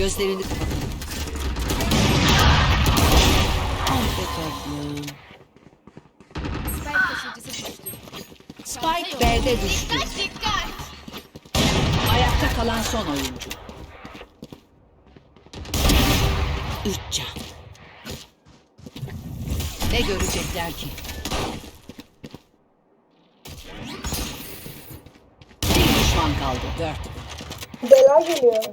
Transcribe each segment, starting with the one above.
Gözlerini. Spike taşıyıcısı düştü. Spike B'de düştü. Dikkat dikkat. Ayakta kalan son oyuncu. Üç can. Ne görecekler ki? Bir düşman kaldı. Dört. Bela geliyor.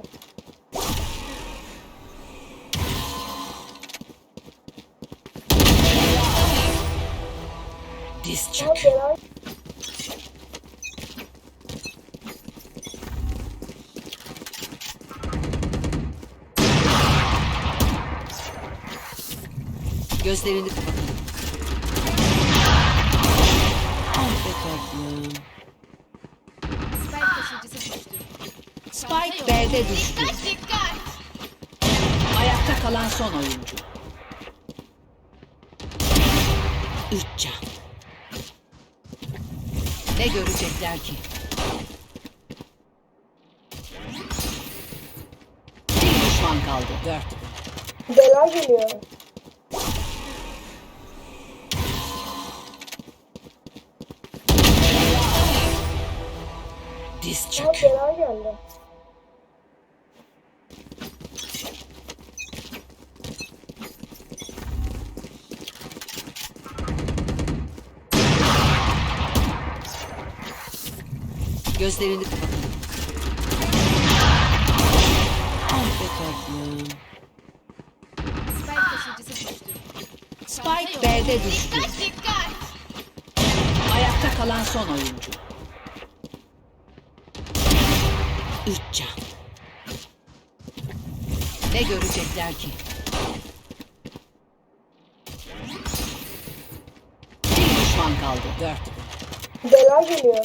Diz çök. Gözlerini kapat. Be tatlım. Spike taşıyıcısı düştü. Spike B'de düştü. Dikkat dikkat. Ayakta kalan son oyuncu. Üç can. Ne görecekler ki? Bir düşman kaldı. Dört. bela geliyor. Diz çök. bela geldi. Gözlerini kapat. Be tatlım. Spike taşıyıcısı düştü. Spike B'de düştü. Dikkat dikkat. Ayakta kalan son oyuncu. Üç can. Ne görecekler ki? Bir düşman kaldı. Dört. Bela geliyor.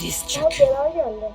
Diz Ama çök. bela geldi.